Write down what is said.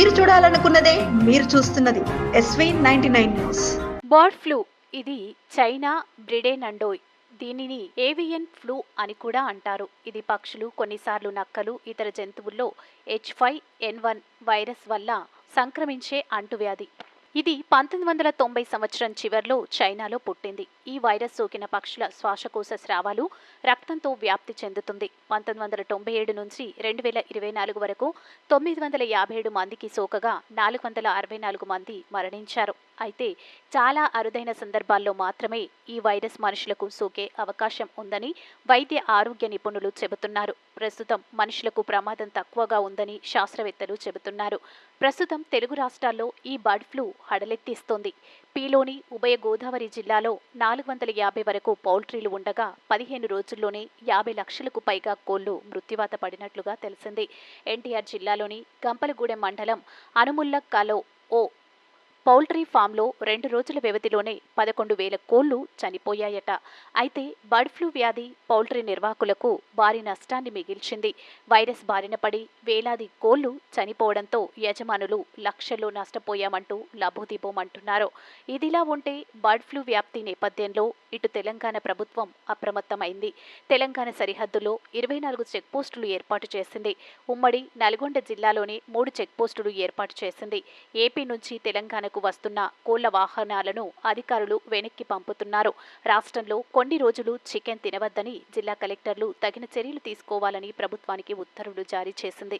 మీరు చూడాలనుకున్నదే మీరు చూస్తున్నది SV ninety nine news bird flu ఇది చైనా బ్రిడేన్ అండోయ్ దీనిని ఏవియన్ ఫ్లూ అని కూడా అంటారు. ఇది పక్షులు కొన్నిసార్లు నక్కలు ఇతర జంతువుల్లో H five N one virus వల్ల సంక్రమించే అంటువ్యాధి. ఇది పంతొమ్మిది వందల తొంభై సంవత్సరం చివర్లో చైనాలో పుట్టింది. ఈ వైరస్ సోకిన పక్షుల శ్వాసకోశ స్రావాలు రక్తంతో వ్యాప్తి చెందుతుంది. పంతొమ్మిది వందల తొంభై ఏడు నుంచి రెండు వేల ఇరవై నాలుగు వరకు తొమ్మిది వందల యాభై ఏడు మందికి సోకగా నాలుగు వందల అరవై నాలుగు మంది మరణించారు. అయితే చాలా అరుదైన సందర్భాల్లో మాత్రమే ఈ వైరస్ మనుషులకు సోకే అవకాశం ఉందని వైద్య ఆరోగ్య నిపుణులు చెబుతున్నారు. ప్రస్తుతం మనుషులకు ప్రమాదం తక్కువగా ఉందని శాస్త్రవేత్తలు చెబుతున్నారు. ప్రస్తుతం తెలుగు రాష్ట్రాల్లో ఈ బర్డ్ ఫ్లూ హడలెత్తిస్తోంది. పీలోని ఉభయ గోదావరి జిల్లాలో నాలుగు వందల యాభై వరకు పౌల్ట్రీలు ఉండగా పదిహేను రోజుల్లోనే యాభై లక్షలకు పైగా కోళ్ళు మృత్యువాత పడినట్లుగా తెలిసింది. ఎన్టీఆర్ జిల్లాలోని గంపలగూడెం మండలం అనుముల్లక్కలో పౌల్ట్రీ ఫామ్లో రెండు రోజుల వ్యవధిలోనే పదకొండు వేల కోళ్ళు చనిపోయాయట. అయితే బర్డ్ ఫ్లూ వ్యాధి పౌల్ట్రీ నిర్వాహకులకు భారీ నష్టాన్ని మిగిల్చింది. వైరస్ బారిన పడి వేలాది కోళ్ళు చనిపోవడంతో యజమానులు లక్షల్లో నష్టపోయామంటూ లబోదిబోమంటున్నారు ఇదిలా ఉంటే బర్డ్ ఫ్లూ వ్యాప్తి నేపథ్యంలో ఇటు తెలంగాణ ప్రభుత్వం అప్రమత్తమైంది. తెలంగాణ సరిహద్దులో ఇరవై నాలుగు చెక్పోస్టులు ఏర్పాటు చేసింది. ఉమ్మడి నల్గొండ జిల్లాలోనే మూడు చెక్పోస్టులు ఏర్పాటు చేసింది. ఏపీ నుంచి తెలంగాణ తెలంగాణకు వస్తున్న కోళ్ళ వాహనాలను అధికారులు వెనక్కి పంపుతున్నారు. రాష్ట్రంలో కొన్ని రోజులు చికెన్ తినవద్దని జిల్లా కలెక్టర్లు తగిన చర్యలు తీసుకోవాలని ప్రభుత్వానికి ఉత్తర్వులు జారీ చేసింది.